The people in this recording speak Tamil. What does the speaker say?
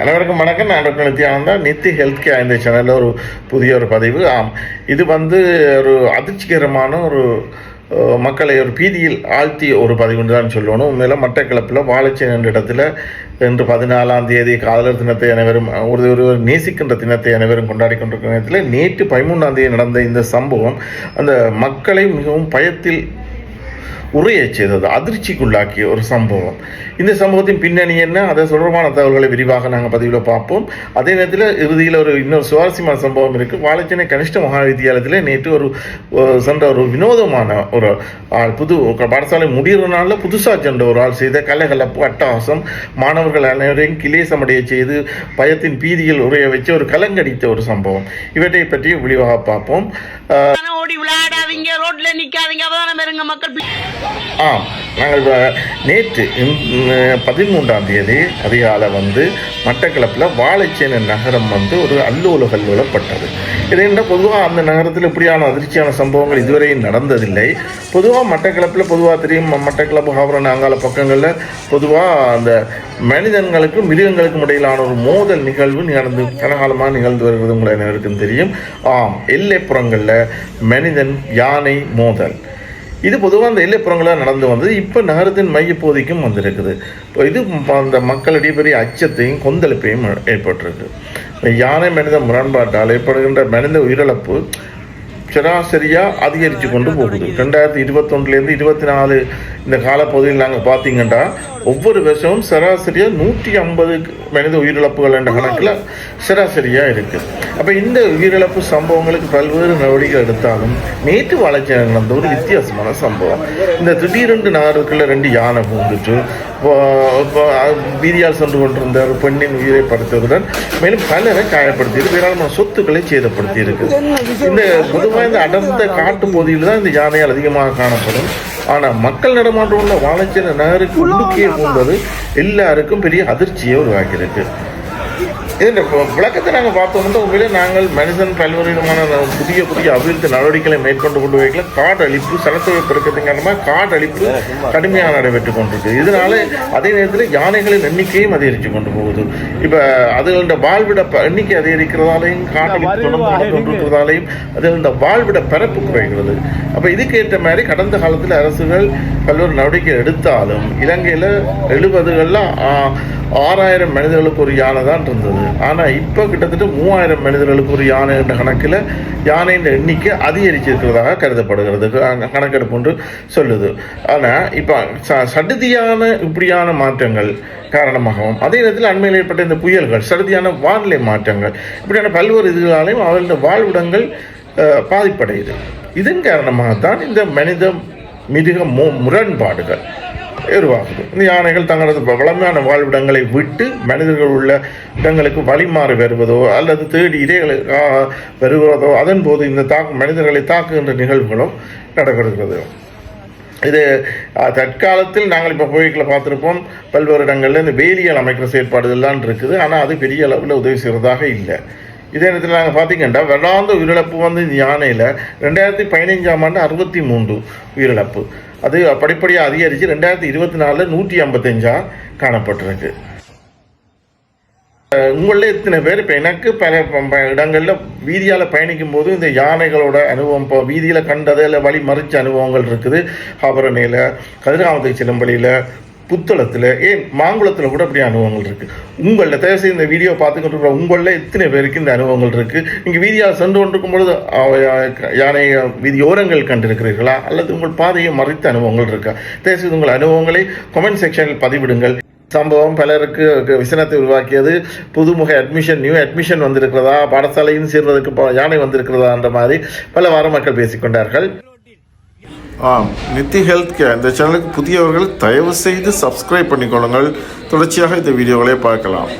அனைவருக்கும் வணக்கம். நான் doctor Nithyananda Nithi health care இந்த சேனலில் ஒரு புதிய ஒரு பதிவு. ஆம். இது வந்து ஒரு அதிர்ச்சிகரமான ஒரு மக்களை ஒரு பீதியில் ஆழ்த்திய ஒரு பதிவுன்னு தான் சொல்லணும். உண்மையில் மட்டக்கிழப்பில் வாழைச்சேன் என்ற இடத்துல இன்று பதினாலாம் தேதி காதலர் தினத்தை அனைவரும் ஒரு ஒரு நேசிக்கின்ற தினத்தை அனைவரும் கொண்டாடி கொண்டிருக்கிற நேரத்தில் நேற்று பதிமூன்றாம் தேதி நடந்த இந்த சம்பவம் அந்த மக்களை மிகவும் பயத்தில் உரையச் செய்தது அதிர்ச்சிக்குள்ளாக்கிய ஒரு சம்பவம். இந்த சம்பவத்தின் பின்னணி என்ன? அதை தொடர்பான தகவல்களை விரிவாக நாங்கள் பதிவில் பார்ப்போம். அதே நேரத்தில் இறுதியில் ஒரு இன்னொரு சுவாரஸ்யமான சம்பவம் இருக்குது வாழைச்சேனை கனிஷ்ட மகா வித்தியாலயத்தில் நேற்று ஒரு சென்ற ஒரு வினோதமான ஒரு ஆள் புது பாடசாலை முடிகிற நாளில் புதுசாக சென்ற ஒரு ஆள் செய்த கலகலப்பு அட்டகாசம் மாணவர்கள் அனைவரையும் கிளேசமடைய செய்து பயத்தின் பீதியில் உரைய வச்சு ஒரு கலங்கடித்த ஒரு சம்பவம். இவற்றை பற்றி விரிவாக பார்ப்போம். ஓடி விளையாட. ரோட்ல நிக்காதீங்க. அப்பதான் இருங்க மக்கள் ஆ நாங்கள் நேற்று பதிமூன்றாம் தேதி அதிகாலை வந்து மட்டக்களப்பில் வாழைச்சேனை நகரம் வந்து ஒரு அல்லோல கல்லோலப்பட்டது இதென்ற பொதுவாக அந்த நகரத்தில் இப்படியான அதிர்ச்சியான சம்பவங்கள் இதுவரையும் நடந்ததில்லை. பொதுவாக மட்டக்களப்பில் பொதுவாக தெரியும் மட்டக்களப்பு ஹாவரன் அங்கால பக்கங்களில் பொதுவாக அந்த மனிதன்களுக்கும் மிருகங்களுக்கும் இடையிலான ஒரு மோதல் நிகழ்வு நடந்து கனகாலமாக நிகழ்ந்து வருகிறது உங்களை அனைவருக்கும் தெரியும். ஆம் எல்லைப்புறங்களில் மனிதன் யானை மோதல். இது பொதுவாக அந்த எல்லைப்புறங்களாக நடந்து வந்தது. இப்போ நகரத்தின் மையப்பகுதிக்கும் வந்திருக்குது. இப்போ இது அந்த மக்களிடையே பெரிய அச்சத்தையும் கொந்தளிப்பையும் ஏற்பட்டிருக்கு. யானை மனித முரண்பாட்டால் ஏற்படுகின்ற மனித உயிரிழப்பு சராசரியாக அதிகரித்து கொண்டு போகுது. ரெண்டாயிரத்தி இருபத்தொன்னுலேருந்து இருபத்தி நாலு இந்த காலப்பகுதியில் நாங்கள் பார்த்தீங்கன்னா ஒவ்வொரு வருஷமும் சராசரியாக நூற்றி ஐம்பது மனித உயிரிழப்புகள் என்ற கணக்கில் சராசரியாக இருக்குது அப்போ இந்த உயிரிழப்பு சம்பவங்களுக்கு பல்வேறு நடவடிக்கை எடுத்தாலும் நேற்று வளர்ச்சி நடந்த ஒரு வித்தியாசமான சம்பவம். இந்த திடீரென்று நகருக்குள்ள ரெண்டு யானை பூந்துட்டு வீதியால் சென்று கொண்டிருந்த ஒரு பெண்ணின் உயிரை படுத்துவதுடன் மேலும் பலரை காயப்படுத்தி ஏராளமான சொத்துக்களை சேதப்படுத்தியிருக்கு. இந்த பொதுவாக இந்த அடர்ந்த காட்டு பகுதியில் தான் இந்த யானையால் அதிகமாக காணப்படும். ஆனால் மக்கள் நடமாட்டம் உள்ள வாழைச்சேன நகருக்கு உள்ளுக்கே போகும்போது எல்லாருக்கும் பெரிய அதிர்ச்சியை உருவாக்கியிருக்கு. இப்போ விளக்கத்தை நாங்கள் பார்த்தோம்னா உண்மையிலே நாங்கள் மனிதன் பல்வேறு விதமான புதிய புதிய அபிவிருத்தி நடவடிக்கைகளை மேற்கொண்டு கொண்டு வைக்கல. காடு அழிப்பு சனத்தொகை பெருக்கத்தின் காரணமாக காடு அழிப்பு கடுமையாக நடைபெற்று கொண்டிருக்கு. இதனால அதே நேரத்தில் யானைகளின் எண்ணிக்கையும் அதிகரித்து கொண்டு போகுது. இப்போ அதுகளோட வாழ்விட எண்ணிக்கை அதிகரிக்கிறதாலையும் காடு அழிப்பு தொடர்ந்து நடந்து கொண்டிருக்கிறதாலையும் அது இந்த வாழ்விட பரப்பு குறைகிறது. அப்போ இதுக்கு ஏற்ற மாதிரி கடந்த காலத்தில் அரசுகள் பல்வேறு நடவடிக்கை எடுத்தாலும் இலங்கையில் எழுபதுகளில் ஆறாயிரம் மனிதர்களுக்கு ஒரு யானை தான் இருந்தது. ஆனால் இப்போ கிட்டத்தட்ட மூவாயிரம் மனிதர்களுக்கு ஒரு யானை என்ற கணக்கில் யானையின் எண்ணிக்கை அதிகரிச்சிருக்கிறதாக கருதப்படுகிறது. கணக்கெடுப்பு ஒன்று சொல்லுது. ஆனால் இப்போ ச சடுதியான இப்படியான மாற்றங்கள் காரணமாகவும் அதே நேரத்தில் அண்மையில் ஏற்பட்ட இந்த புயல்கள் சடுதியான வானிலை மாற்றங்கள் இப்படியான பல்வேறு இதுகளாலையும் அவர்களுடைய வாழ்விடங்கள் பாதிப்படையுது. இதன் காரணமாக தான் இந்த மனித மிருக மு முரண்பாடுகள் உருவாகுது இந்த யானைகள் தங்களது வளமையான வாழ்விடங்களை விட்டு மனிதர்கள் உள்ள இடங்களுக்கு வழிமாறி வருவதோ அல்லது தேடி இரைகளை வருகிறதோ அதன் போது இந்த தாக்கு மனிதர்களை தாக்குகின்ற நிகழ்வுகளும் நடைபெறுகிறது இது தற்காலத்தில் நாங்கள் இப்போ கோயில்களை பார்த்துருப்போம். பல்வேறு இடங்களில் இந்த வேலியல் அமைக்கிற செயற்பாடுகள்லாம் இருக்குது. ஆனால் அது பெரிய அளவில் உதவி செய்கிறதாக இல்லை. இதே நேரத்தில் நாங்கள் பார்த்திங்கன்னா வெள்ளாந்த உயிரிழப்பு வந்து இந்த யானையில் ரெண்டாயிரத்தி பதினைஞ்சாம் ஆண்டு அறுபத்தி மூன்று உயிரிழப்பு. அது படிப்படியாக அதிகரித்து ரெண்டாயிரத்தி இருபத்தி நாலில் நூற்றி ஐம்பத்தஞ்சா காணப்பட்டிருக்கு. உங்களில் இத்தனை பேர் இப்போ எனக்கு பல இடங்களில் வீதியால் பயணிக்கும் போது இந்த யானைகளோட அனுபவம் இப்போ வீதியில் கண்டது இல்லை வழி மறிச்ச அனுபவங்கள் இருக்குது. ஆபரணையில் கதிராமத்தை சிலம்பலியில் புத்தளத்தில் ஏன் மாங்குளத்தில் கூட அப்படி அனுபவங்கள் இருக்குது உங்களில் தயவுசெய்து இந்த வீடியோ பார்த்துக்கிட்டு இருக்கிற உங்களில் எத்தனை பேருக்கு இந்த அனுபவங்கள் இருக்குது நீங்கள் வீதியாக சென்று கொண்டிருக்கும் பொழுது யானை வீதியோரங்கள் கண்டிருக்கிறீர்களா? அல்லது உங்கள் பாதையை மறைத்த அனுபவங்கள் இருக்கா? தயவுசெய்து உங்கள் அனுபவங்களை கமெண்ட் செக்ஷனில் பதிவிடுங்கள். சம்பவம் பலருக்கு விசனத்தை உருவாக்கியது. புதுமுக அட்மிஷன் நியூ அட்மிஷன் வந்திருக்கிறதா? பாடசாலையும் சேர்வதற்கு யானை வந்திருக்கிறதா? என்ற மாதிரி பல வார மக்கள் பேசிக்கொண்டார்கள். ஆம் நித்தி ஹெல்த் கேர் இந்த சேனலுக்கு புதியவர்கள் தயவு செய்து சப்ஸ்கிரைப் பண்ணிக்கொள்ளுங்கள். தொடர்ச்சியாக இந்த வீடியோகளை பார்க்கலாம்.